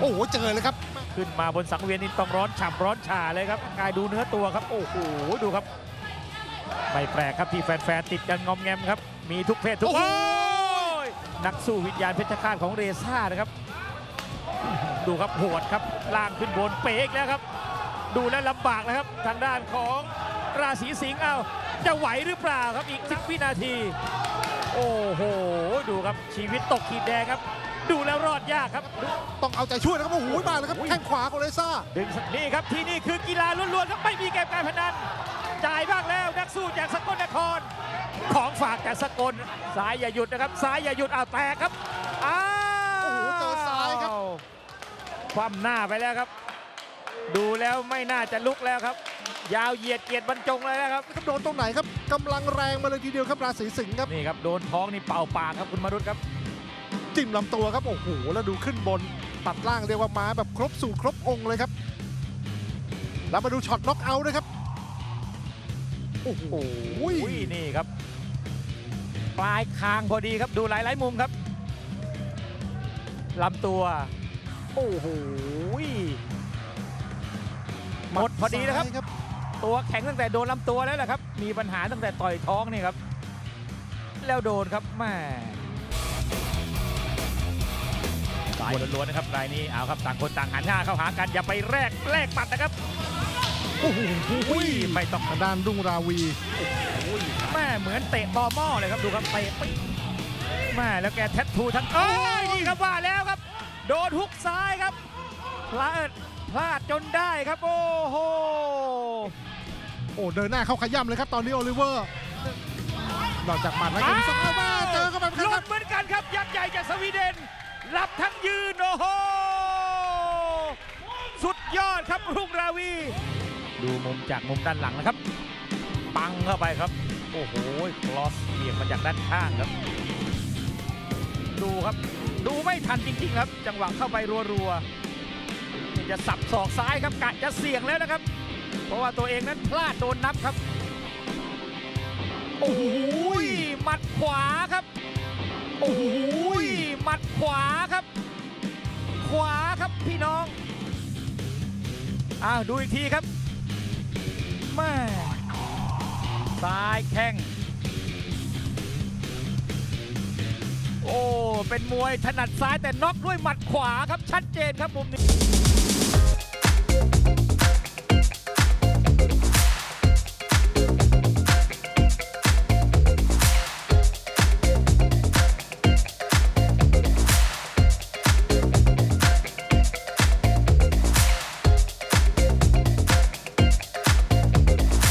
โอ้โหเจอเลยครับ ขึ้นมาบนสังเวียนนี่ต้องร้อนฉ่ำร้อนฉ่าเลยครับกายดูเนื้อตัวครับ โอ้โหดูครับไม่แปลกครับที่แฟนๆติดกันงอมแงมครับ มีทุกเพศทุกโอ้โหโอ้ยนักสู้วิญญาณเพชรฆาตของเรซ่านะครับ ดูครับโหดครับล่างขึ้นบนเป๊กแล้วครับ ดูแล้วลำบากนะครับ ทางด้านของราศีสิงห์เอาจะไหวหรือเปล่าครับอีก10วินาที โอ้โห ดูครับชีวิตตกขีดแดงครับ ดูแล้วรอดยากครับดูต้องเอาใจช่วยนะครับโอ้โหมาเลยครับอุ้ยแข้งขวาของเลซ่าดึงสักนี่ครับที่นี่คือกีฬาล้วนๆครับไม่มีเกมการพนันจ่ายบ้างแล้วนักสู้จากสกลนคร ของฝากจากสกลซ้ายอย่าหยุดนะครับซ้ายอย่าหยุดอ้าวแตกครับอ้าวโอ้โหเจอซ้ายครับคว่ำหน้าไปแล้วครับ ดูแล้วไม่น่าจะลุกแล้วครับ ยาวเหยียดเกียรติบรรจงเลยนะครับครับโดนตรงไหนครับกำลังแรงมาเลยทีเดียวครับราศีสิงห์ครับนี่ครับโดนท้องนี่เป่าปากครับคุณมารุตครับ จิ้มลำตัวครับโอ้โหแล้วดูขึ้นบนตัดล่างเรียกว่าม้าแบบครบสู่ครบองค์เลยครับ แล้วมาดูช็อตน็อกเอาท์นะครับโอ้โหอุ้ยนี่ครับ ปลายคางพอดีครับดูหลายๆมุมครับลำตัว โอ้โหหมดพอดีนะครับซ้ายครับ ตัวแข็งตั้งแต่โดนลำตัวแล้วแหละครับ มีปัญหาตั้งแต่ต่อยท้องนี่ครับ แล้วโดนครับแม่ายล้วนๆนะครับรายนี้เอาครับต่างคนต่างหันหน้าเข้าหากันอย่าไปแลกแลกปัดนะครับโอ้โหอุ้ยไม่ต้องทางด้านรุ่งราวีแม่เหมือนเตะตอหม้อเลยครับดูครับเตะปิ๊งแม่แล้วแกแทททูทั้งเอ้ยนี่ครับว่าแล้วครับ โดนฮุกซ้ายครับพลาดพลาดจนได้ครับโอ้โหโอ้เดินหน้าเข้าขย้ำเลยครับตอนนี้โอลิเวอร์นอกจากหมัดแล้วยังสองมาเจอเข้าไปหคล่รันบเหมือนกันครับยักษ์ใหญ่จากสวีเดน รับทั้งยืน โอ้โห สุดยอดครับรุ่งราวี ดูมุมจากมุมด้านหลังนะครับ ปังเข้าไปครับ โอ้โหคลอสเบี่ยงมาจากด้านข้างครับ ดูครับ ดูไม่ทันจริงๆครับ จังหวะเข้าไปรัวๆจะสับศอกซ้ายครับกะจะเสี่ยงแล้วนะครับ เพราะว่าตัวเองนั้นพลาดโดนนับครับโอ้โหหมัดขวาครับ โอ้โห มัดขวาครับ ขวาครับพี่น้อง อ้าวดูอีกทีครับแม่ซ้ายแข้ง โอ้ เป็นมวยถนัดซ้ายแต่น็อกด้วยหมัดขวาครับชัดเจนครับมุมนี้